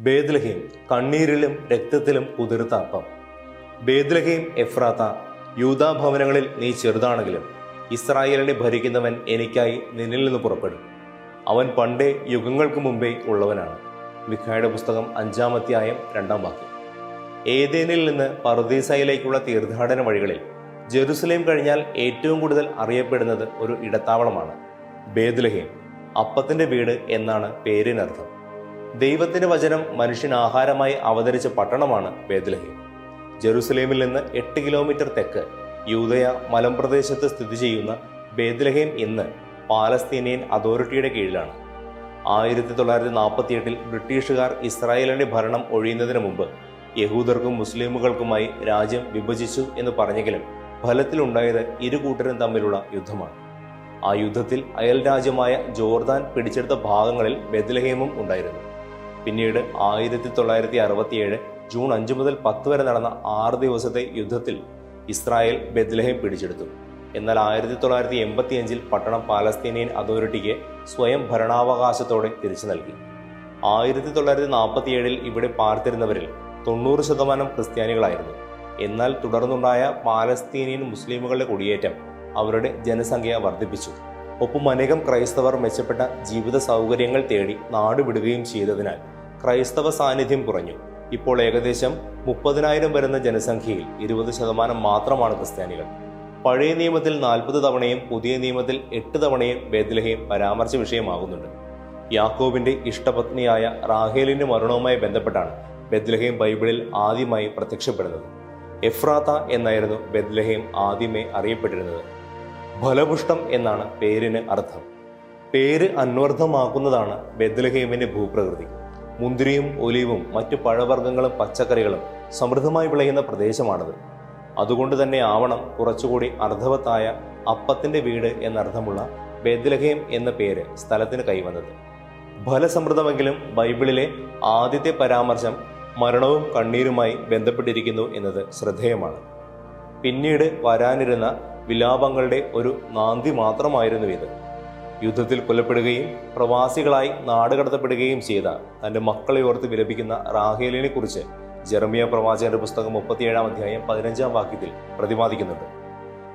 ബേദ്ലഹീം കണ്ണീരിലും രക്തത്തിലും കുതിർത്ത അപ്പം. ബേദ്ലഹീം എഫ്രാത്ത യൂതാ ഭവനങ്ങളിൽ നീ ചെറുതാണെങ്കിലും ഇസ്രായേലിനെ ഭരിക്കുന്നവൻ എനിക്കായി നിന്നിൽ നിന്ന് പുറപ്പെടും. അവൻ പണ്ടേ യുഗങ്ങൾക്ക് മുമ്പേ ഉള്ളവനാണ്. മിഖായുടെ പുസ്തകം അഞ്ചാമധ്യായം രണ്ടാം വാക്യം. ഏതേനിൽ നിന്ന് പർദീസയിലേക്കുള്ള തീർത്ഥാടന വഴികളിൽ ജെറുസലേം കഴിഞ്ഞാൽ ഏറ്റവും കൂടുതൽ അറിയപ്പെടുന്നത് ഒരു ഇടത്താവളമാണ് ബേദ്ലഹീം അപ്പത്തിന്റെ വീട് എന്നാണ് പേരിനർത്ഥം. ദൈവത്തിന്റെ വചനം മനുഷ്യൻ ആഹാരമായി അവതരിച്ച പട്ടണമാണ് ബേദ്ലഹേം ജെറുസലേമിൽ നിന്ന് എട്ട് കിലോമീറ്റർ തെക്ക് യൂതയ മലമ്പ്രദേശത്ത് സ്ഥിതി ചെയ്യുന്ന ബേദ്ലഹേം ഇന്ന് പാലസ്തീനിയൻ അതോറിറ്റിയുടെ കീഴിലാണ്. ആയിരത്തി തൊള്ളായിരത്തി നാൽപ്പത്തി എട്ടിൽ ബ്രിട്ടീഷുകാർ ഇസ്രായേലിന്റെ ഭരണം ഒഴിയുന്നതിന് മുമ്പ് യഹൂദർക്കും മുസ്ലിമുകൾക്കുമായി രാജ്യം വിഭജിച്ചു എന്ന് പറഞ്ഞെങ്കിലും ഫലത്തിലുണ്ടായത് ഇരു കൂട്ടരും തമ്മിലുള്ള യുദ്ധമാണ്. ആ യുദ്ധത്തിൽ അയൽ രാജ്യമായ ജോർദാൻ പിടിച്ചെടുത്ത ഭാഗങ്ങളിൽ ബെദ്ലഹേമും ഉണ്ടായിരുന്നു. പിന്നീട് ആയിരത്തി തൊള്ളായിരത്തി അറുപത്തിയേഴ് ജൂൺ അഞ്ച് മുതൽ പത്ത് വരെ നടന്ന ആറ് ദിവസത്തെ യുദ്ധത്തിൽ ഇസ്രായേൽ ബെദ്ലഹേം പിടിച്ചെടുത്തു. എന്നാൽ ആയിരത്തി തൊള്ളായിരത്തി എൺപത്തി അഞ്ചിൽ പട്ടണം പാലസ്തീനിയൻ അതോറിറ്റിക്ക് സ്വയം ഭരണാവകാശത്തോടെ തിരിച്ചു നൽകി. ആയിരത്തി തൊള്ളായിരത്തി നാൽപ്പത്തിയേഴിൽ ഇവിടെ പാർത്തിരുന്നവരിൽ തൊണ്ണൂറ് ശതമാനം ക്രിസ്ത്യാനികളായിരുന്നു. എന്നാൽ തുടർന്നുണ്ടായ പാലസ്തീനിയൻ മുസ്ലിമുകളുടെ കുടിയേറ്റം അവരുടെ ജനസംഖ്യ വർദ്ധിപ്പിച്ചു. ഒപ്പം അനേകം ക്രൈസ്തവർ മെച്ചപ്പെട്ട ജീവിത സൗകര്യങ്ങൾ തേടി നാടുവിടുകയും ചെയ്തതിനാൽ ക്രൈസ്തവ സാന്നിധ്യം കുറഞ്ഞു. ഇപ്പോൾ ഏകദേശം മുപ്പതിനായിരം വരുന്ന ജനസംഖ്യയിൽ ഇരുപത് ശതമാനം മാത്രമാണ് ക്രിസ്ത്യാനികൾ. പഴയ നിയമത്തിൽ നാൽപ്പത് തവണയും പുതിയ നിയമത്തിൽ എട്ട് തവണയും ബേദ്ലഹേം പരാമർശ വിഷയമാകുന്നുണ്ട്. യാക്കോബിന്റെ ഇഷ്ടപത്നിയായ റാഹേലിന്റെ മരണവുമായി ബന്ധപ്പെട്ടാണ് ബെദ്ലഹേം ബൈബിളിൽ ആദ്യമായി പ്രത്യക്ഷപ്പെടുന്നത്. എഫ്രാത്ത എന്നായിരുന്നു ബെദ്ലഹേം ആദ്യമേ അറിയപ്പെട്ടിരുന്നത്. ഫലപുഷ്ടം എന്നാണ് പേരിന് അർത്ഥം. പേര് അന്വർത്ഥമാക്കുന്നതാണ് ബെദ്ലഹേമിന്റെ ഭൂപ്രകൃതി. മുന്തിരിയും ഒലിവും മറ്റു പഴവർഗങ്ങളും പച്ചക്കറികളും സമൃദ്ധമായി വിളയുന്ന പ്രദേശമാണത്. അതുകൊണ്ട് തന്നെ ആവണം കുറച്ചുകൂടി അർത്ഥവത്തായ അപ്പത്തിന്റെ വീട് എന്നർത്ഥമുള്ള ബെദ്ലഹേം എന്ന പേര് സ്ഥലത്തിന് കൈവന്നത്. ഫലസമൃദ്ധമെങ്കിലും ബൈബിളിലെ ആദ്യത്തെ പരാമർശം മരണവും കണ്ണീരുമായി ബന്ധപ്പെട്ടിരിക്കുന്നു എന്നത് ശ്രദ്ധേയമാണ്. പിന്നീട് വരാനിരുന്ന വിലാപങ്ങളുടെ ഒരു നാന്തി മാത്രമായിരുന്നു ഇത്. യുദ്ധത്തിൽ കൊല്ലപ്പെടുകയും പ്രവാസികളായി നാടുകടത്തപ്പെടുകയും ചെയ്ത തന്റെ മക്കളെ ഓർത്ത് വിലപിക്കുന്ന റാഹേലിനെ കുറിച്ച് ജെറമിയ പ്രവാചകന്റെ പുസ്തകം മുപ്പത്തിയേഴാം അധ്യായം പതിനഞ്ചാം വാക്യത്തിൽ പ്രതിപാദിക്കുന്നുണ്ട്.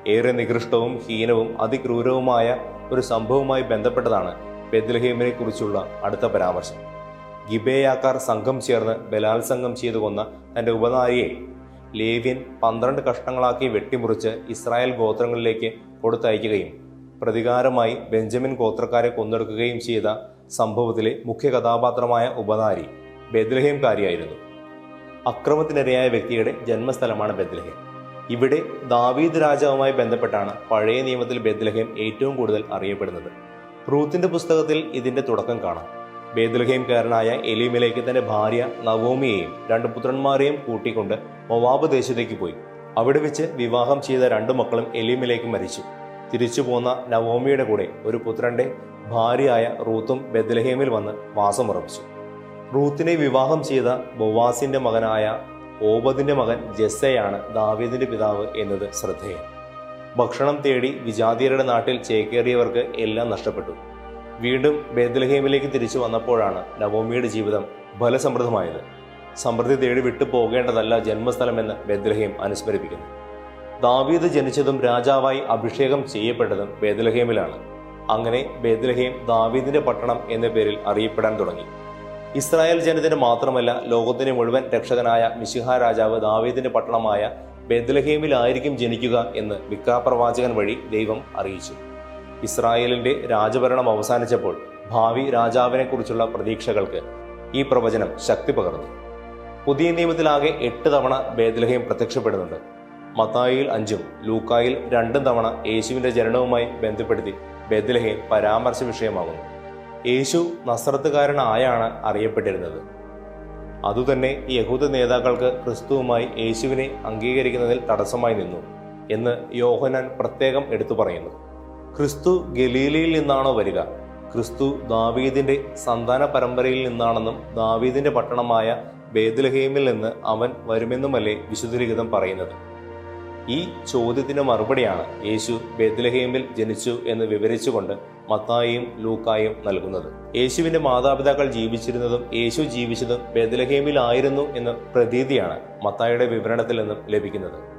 ഏറെ നികൃഷ്ടവും ഹീനവും അതിക്രൂരവുമായ ഒരു സംഭവവുമായി ബന്ധപ്പെട്ടതാണ് ബെദ്ലഹേമിനെ കുറിച്ചുള്ള അടുത്ത പരാമർശം. ഗിബേയാക്കാർ സംഘം ചേർന്ന് ബലാത്സംഗം ചെയ്തു കൊന്ന തന്റെ ഉപനാരിയെ ലേവ്യൻ പന്ത്രണ്ട് കഷ്ണങ്ങളാക്കി വെട്ടിമുറിച്ച് ഇസ്രായേൽ ഗോത്രങ്ങളിലേക്ക് കൊടുത്തയക്കുകയും പ്രതികാരമായി ബെഞ്ചമിൻ ഗോത്രക്കാരെ കൊന്നെടുക്കുകയും ചെയ്ത സംഭവത്തിലെ മുഖ്യ കഥാപാത്രമായ ഉപനാരി ബെദ്ലഹേംകാരിയായിരുന്നു അക്രമത്തിനിരയായ വ്യക്തിയുടെ ജന്മസ്ഥലമാണ് ബെദ്ലഹേം ഇവിടെ ദാവീദ് രാജാവുമായി ബന്ധപ്പെട്ടാണ് പഴയ നിയമത്തിൽ ബെദ്ലഹേം ഏറ്റവും കൂടുതൽ അറിയപ്പെടുന്നത്. റൂത്തിന്റെ പുസ്തകത്തിൽ ഇതിന്റെ തുടക്കം കാണാം. ബേദൽഹേംകാരനായ എലീമിലേക്ക് തന്റെ ഭാര്യ നവോമിയെയും രണ്ട് പുത്രന്മാരെയും കൂട്ടിക്കൊണ്ട് മൊവാബ് ദേശത്തേക്ക് പോയി. അവിടെ വെച്ച് വിവാഹം ചെയ്ത രണ്ട് മക്കളും എലീമിലേക്ക് മരിച്ചു. തിരിച്ചു പോന്ന നവോമിയുടെ കൂടെ ഒരു പുത്രന്റെ ഭാര്യയായ റൂത്തും ബെദ്ലഹേമിൽ വന്ന് വാസമുറപ്പിച്ചു റൂത്തിനെ വിവാഹം ചെയ്ത ബൊവാസിന്റെ മകനായ ഓബദിന്റെ മകൻ ജെസ്സയാണ് ദാവീദിന്റെ പിതാവ് എന്നത് ശ്രദ്ധേയം. ഭക്ഷണം തേടി വിജാതിയരുടെ നാട്ടിൽ ചേക്കേറിയവർക്ക് എല്ലാം നഷ്ടപ്പെട്ടു. വീണ്ടും ബേദ്ലഹേമിലേക്ക് തിരിച്ചു വന്നപ്പോഴാണ് നവോമിയുടെ ജീവിതം ഫലസമൃദ്ധമായത്. സമൃദ്ധി തേടി വിട്ടു പോകേണ്ടതല്ല ജന്മസ്ഥലമെന്ന് ബേദ്ലഹേം അനുസ്മരിപ്പിക്കുന്നു. ദാവീദ് ജനിച്ചതും രാജാവായി അഭിഷേകം ചെയ്യപ്പെട്ടതും ബേദ്ലഹേമിലാണ് അങ്ങനെ ബേദ്ലഹേം ദാവീദിന്റെ പട്ടണം എന്ന പേരിൽ അറിയപ്പെടാൻ തുടങ്ങി. ഇസ്രായേൽ ജനത്തിന് മാത്രമല്ല ലോകത്തിന് മുഴുവൻ രക്ഷകനായ മിശിഹ രാജാവ് ദാവീദിന്റെ പട്ടണമായ ബെദ്ലഹേമിലായിരിക്കും ജനിക്കുക എന്ന് വിക്രാപ്രവാചകൻ വഴി ദൈവം അറിയിച്ചു. ഇസ്രായേലിന്റെ രാജഭരണം അവസാനിച്ചപ്പോൾ ഭാവി രാജാവിനെക്കുറിച്ചുള്ള പ്രതീക്ഷകൾക്ക് ഈ പ്രവചനം ശക്തി പകർന്നു. പുതിയ നിയമത്തിലാകെ എട്ട് തവണ ബേദലഹയും പ്രത്യക്ഷപ്പെടുന്നുണ്ട്. മത്തായിൽ അഞ്ചും ലൂക്കായിൽ രണ്ടും തവണ യേശുവിന്റെ ജനനവുമായി ബന്ധപ്പെടുത്തി ബേദ്ലഹേം പരാമർശ വിഷയമാകുന്നു. യേശു നസ്രത്തുകാരനായാണ് അറിയപ്പെട്ടിരുന്നത്. അതുതന്നെ യഹൂദ നേതാക്കൾക്ക് ക്രിസ്തുവുമായി യേശുവിനെ അംഗീകരിക്കുന്നതിൽ തടസ്സമായി നിന്നു എന്ന് യോഹനാൻ പ്രത്യേകം എടുത്തു പറയുന്നു. ക്രിസ്തു ഗലീലയിൽ നിന്നാണോ വരിക? ക്രിസ്തു ദാവീദിന്റെ സന്താന പരമ്പരയിൽ നിന്നാണെന്നും ദാവീദിന്റെ പട്ടണമായ ബേദുലഹേമിൽ നിന്ന് അവൻ വരുമെന്നുമല്ലേ വിശുദ്ധലിഖിതം പറയുന്നത്? ഈ ചോദ്യത്തിന് മറുപടിയാണ് യേശു ബേദ്ലഹേമിൽ ജനിച്ചു എന്ന് വിവരിച്ചുകൊണ്ട് മത്തായും ലൂക്കായും നൽകുന്നത്. യേശുവിന്റെ മാതാപിതാക്കൾ ജീവിച്ചിരുന്നതും യേശു ജീവിച്ചതും ബെദലഹേമിലായിരുന്നു എന്ന പ്രതീതിയാണ് മത്തായുടെ വിവരണത്തിൽ നിന്നും ലഭിക്കുന്നത്.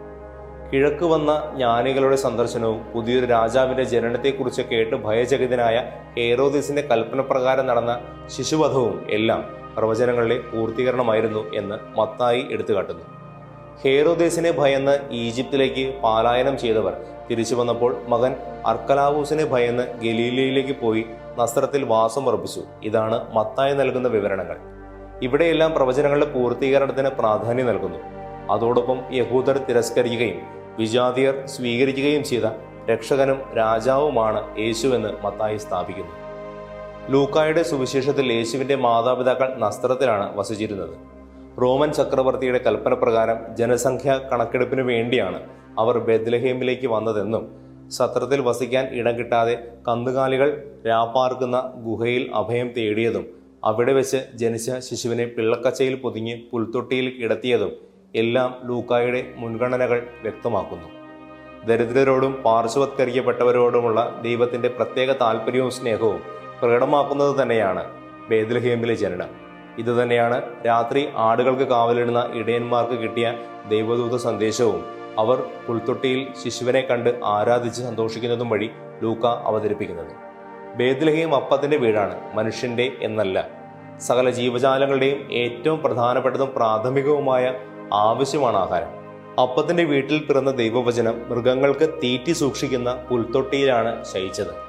കിഴക്ക് വന്ന ജ്ഞാനികളുടെ സന്ദർശനവും പുതിയൊരു രാജാവിന്റെ ജനനത്തെക്കുറിച്ച് കേട്ട് ഭയചകിതനായ ഹേറോദിസിന്റെ കൽപ്പനപ്രകാരം നടന്ന ശിശുവധവും എല്ലാം പ്രവചനങ്ങളിലെ പൂർത്തീകരണമായിരുന്നു എന്ന് മത്തായി എടുത്തുകാട്ടുന്നു. ഹേറോദേസിനെ ഭയന്ന് ഈജിപ്തിലേക്ക് പാലായനം ചെയ്തവർ തിരിച്ചു വന്നപ്പോൾ മകൻ അർക്കലാവൂസിനെ ഭയന്ന് ഗലീലയിലേക്ക് പോയി നസ്രത്തിൽ വാസം ഉറപ്പിച്ചു. ഇതാണ് മത്തായി നൽകുന്ന വിവരണങ്ങൾ. ഇവിടെയെല്ലാം പ്രവചനങ്ങളുടെ പൂർത്തീകരണത്തിന് പ്രാധാന്യം നൽകുന്നു. അതോടൊപ്പം യഹൂദർ തിരസ്കരിക്കുകയും വിജാതിയർ സ്വീകരിക്കുകയും ചെയ്ത രക്ഷകനും രാജാവുമാണ് യേശുവെന്ന് മത്തായി സ്ഥാപിക്കുന്നു. ലൂക്കായുടെ സുവിശേഷത്തിൽ യേശുവിന്റെ മാതാപിതാക്കൾ നസ്ത്രത്തിലാണ് വസിച്ചിരുന്നത്. റോമൻ ചക്രവർത്തിയുടെ കൽപ്പന പ്രകാരം ജനസംഖ്യ കണക്കെടുപ്പിന് വേണ്ടിയാണ് അവർ ബെദ്ലഹേമിലേക്ക് വന്നതെന്നും സത്രത്തിൽ വസിക്കാൻ ഇടം കിട്ടാതെ കന്നുകാലികൾ രാപ്പാർക്കുന്ന ഗുഹയിൽ അഭയം തേടിയതും അവിടെ വെച്ച് ജനിച്ച ശിശുവിനെ പിള്ളക്കച്ചയിൽ പൊതിഞ്ഞ് പുൽത്തൊട്ടിയിൽ കിടത്തിയതും എല്ലാം ലൂക്കായുടെ മുൻഗണനകൾ വ്യക്തമാക്കുന്നു. ദരിദ്രരോടും പാർശ്വവത്കരിക്കപ്പെട്ടവരോടുമുള്ള ദൈവത്തിന്റെ പ്രത്യേക താല്പര്യവും സ്നേഹവും പ്രകടമാക്കുന്നത് തന്നെയാണ് ബേദൽഹേമിലെ ജനനം. ഇതുതന്നെയാണ് രാത്രി ആടുകൾക്ക് കാവലിടുന്ന ഇടയന്മാർക്ക് കിട്ടിയ ദൈവദൂത സന്ദേശവും അവർ പുൽത്തൊട്ടിയിൽ ശിശുവിനെ കണ്ട് ആരാധിച്ച് സന്തോഷിക്കുന്നതും വഴി ലൂക്ക അവതരിപ്പിക്കുന്നത്. ബേദ്ലഹേം അപ്പത്തിന്റെ വീടാണ് മനുഷ്യന്റെ എന്നല്ല. സകല ജീവജാലങ്ങളുടെയും ഏറ്റവും പ്രധാനപ്പെട്ടതും പ്രാഥമികവുമായ ആവശ്യമാണ് ആഹാരം. അപ്പത്തിന്റെ വീട്ടിൽ പിറന്ന ദൈവവചനം മൃഗങ്ങൾക്ക് തീറ്റി സൂക്ഷിക്കുന്ന പുൽത്തൊട്ടിയിലാണ് ശയിച്ചത്.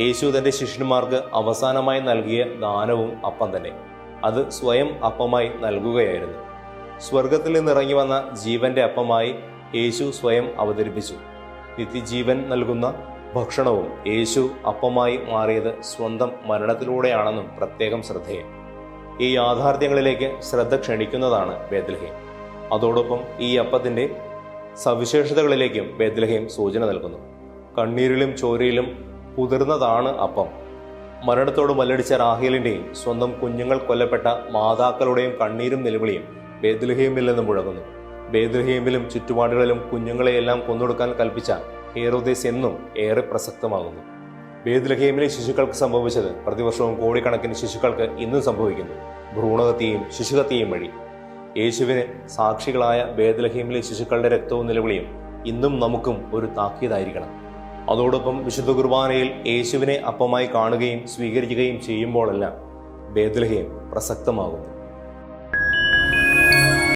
യേശു തന്റെ ശിഷ്യന്മാർക്ക് അവസാനമായി നൽകിയ ദാനവും അപ്പം തന്നെ. അത് സ്വയം അപ്പമായി നൽകുകയായിരുന്നു. സ്വർഗത്തിൽ നിന്നിറങ്ങി വന്ന ജീവന്റെ അപ്പമായി യേശു സ്വയം അവതരിപ്പിച്ചു. നിത്യജീവൻ നൽകുന്ന ഭക്ഷണവും യേശു അപ്പമായി മാറിയത് സ്വന്തം മരണത്തിലൂടെയാണെന്നും പ്രത്യേകം ശ്രദ്ധേയം. ഈ യാഥാർത്ഥ്യങ്ങളിലേക്ക് ശ്രദ്ധ ക്ഷണിക്കുന്നതാണ് ബേദ്ലഹേം അതോടൊപ്പം ഈ അപ്പത്തിന്റെ സവിശേഷതകളിലേക്കും ബേദ്ലഹീം സൂചന നൽകുന്നു. കണ്ണീരിലും ചോരയിലും കുതിർന്നതാണ് അപ്പം. മരണത്തോട് മല്ലടിച്ച റാഹേലിന്റെയും സ്വന്തം കുഞ്ഞുങ്ങൾ കൊല്ലപ്പെട്ട മാതാക്കളുടെയും കണ്ണീരും നിലവിളിയും ബേദ്ലഹീമിൽ നിന്ന് മുഴങ്ങുന്നു. ബേദ്ലഹീമിലും ചുറ്റുപാടുകളിലും കുഞ്ഞുങ്ങളെയെല്ലാം കൊന്നൊടുക്കാൻ കൽപ്പിച്ച ഹേറോദേസ് എന്നും ഏറെ പ്രസക്തമാകുന്നു. ബേദ്ലഹീമിലെ ശിശുക്കൾക്ക് സംഭവിച്ചത് പ്രതിവർഷവും കോടിക്കണക്കിന് ശിശുക്കൾക്ക് ഇന്നും സംഭവിക്കുന്നു. ഭ്രൂണഹത്യയും ശിശുഹത്യയും വഴി. യേശുവിന് സാക്ഷികളായ ബേദ്ലഹേമിലെ ശിശുക്കളുടെ രക്തവും നിലവിളിയും ഇന്നും നമുക്കും ഒരു താക്കീതായിരിക്കണം. അതോടൊപ്പം വിശുദ്ധ കുർബാനയിൽ യേശുവിനെ അപ്പമായി കാണുകയും സ്വീകരിക്കുകയും ചെയ്യുമ്പോഴെല്ലാം ബേദ്ലഹേം പ്രസക്തമാകുന്നു.